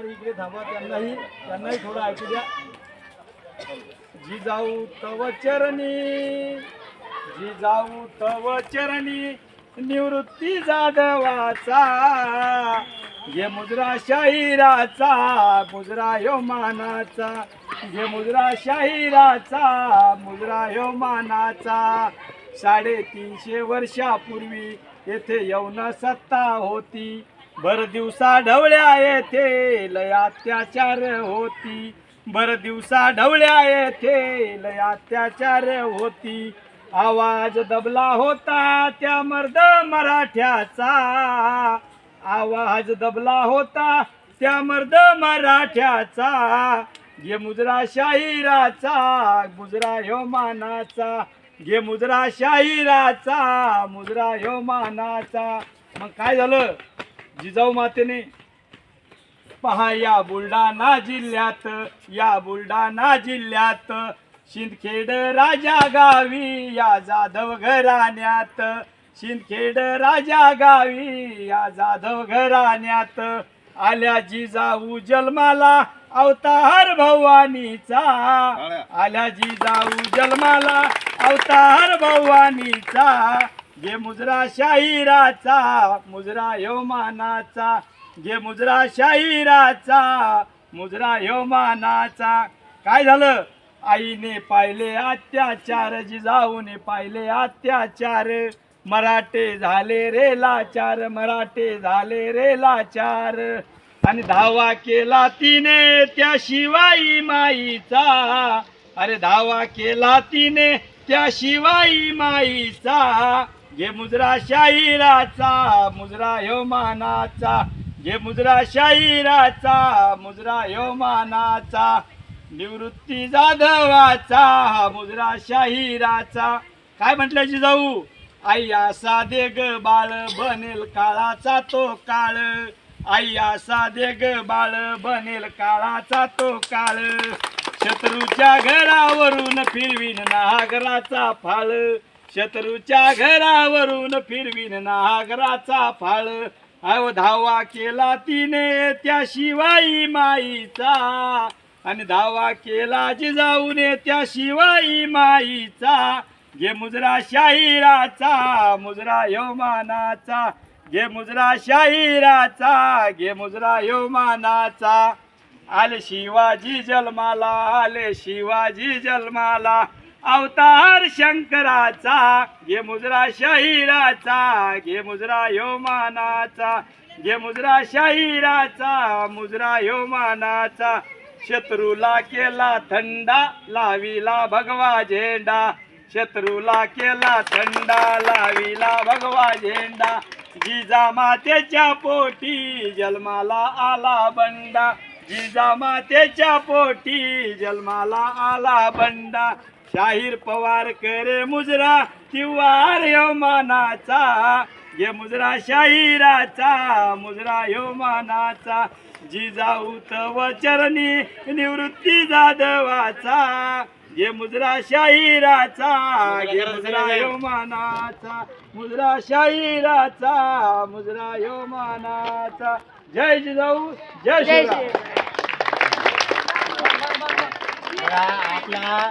इकडे थांबा त्यांनाही त्यांनाही थोडं ऐकू द्या. जी जाऊ तव चरणी जी जाऊ तव चरणी निवृत्ती जाधवाचा घे मुजरा शाहिराचा मुजरा यो मानाचा घे मुजरा शाहिराचा मुजरा यो मानाचा साडेतीनशे वर्षापूर्वी येथे येऊन सत्ता होती. बर दिवसा ढवळ्या येथे लय अत्याचार होती. बर दिवसा ढवळ्या येथे लय अत्याचार होती. आवाज दबला होता त्या मर्द मराठ्याचा. आवाज दबला होता त्या मर्द मराठ्याचा. घे मुजरा शाहिराचा मुजरा ह्यो मानाचा घे मुजरा शाहिराचा मुजरा ह्यो मानाचा मग काय झालं? जिजाऊ मातेने. पहा या बुलढाणा जिल्ह्यात या बुलढाणा जिल्ह्यात शिंदखेड राजा गावी या जाधव घराण्यात. शिंदखेड राजा गावी या जाधव घराण्यात. आल्या जिजाऊ जन्माला अवतार भवानीचा. आल्या जिजाऊ जन्माला अवतार भवानीचा. घे मुजरा शाहिराचा मुजरा ह्यो मानाचा घे मुजरा शाहिराचा मुजरा ह्यो मानाचा काय झालं? आईने पाहिले अत्याचार जिजाऊने पाहिले अत्याचार. मराठे झाले रे लाचार मराठे झाले रे लाचार. आणि धावा केला तिने त्या शिवाई माईचा. अरे धावा केला तिने त्या शिवाई माईचा. जे मुजरा शाहिराचा मुजरा ह्यो मानाचा जे मुजरा शाहिराचा मुजरा ह्यो मानाचा निवृत्ती जाधवाचा मुजरा शाहिराचा. काय म्हटलं जिजाऊ? आई असा दे ग बाळ बनेल काळाचा तो काळ. आई असा दे ग बाळ बनेल काळाचा तो काळ. शत्रूच्या घरावरून फिरवीन नागराचा फाळ. शत्रूच्या घरावरून फिरवीन नागराचा फाळ. अव धावा केला तिने त्या शिवाई माईचा. आणि धावा केला जिजाऊने त्या शिवाई माईचा. घे मुजरा शाहिराचा मुजरा यवमानाचा. घे मुजरा शाहिराचा घे मुजरा यवमानाचा. आले शिवाजी जन्माला आले शिवाजी जन्माला. अवतार शंकराचा घे मुजरा शाहिराचा घे मुजरा यो मानाचा घे मुजरा शाहिराचा मुजरा यो मानाचा शत्रूला केला थंडा लाविला भगवा झेंडा. शत्रूला केला थंडा लाविला भगवा झेंडा. जिजा मातेच्या पोटी जन्माला आला बंडा. जिजा मातेच्या पोटी जन्माला आला बंडा. शाहीर पवार करे मुजरा तिवार यो मानाचा घे मुजरा शाहिराचा मुजरा यो मानाचा जिजाऊ तव चरणी निवृत्ती जाधवाचा. घे मुजरा शाहिराचा घे मुजरा यो मानाचा मुजरा शाहिराचा मुजरा यो मानाचा जय जिजाऊ जय श्री आपला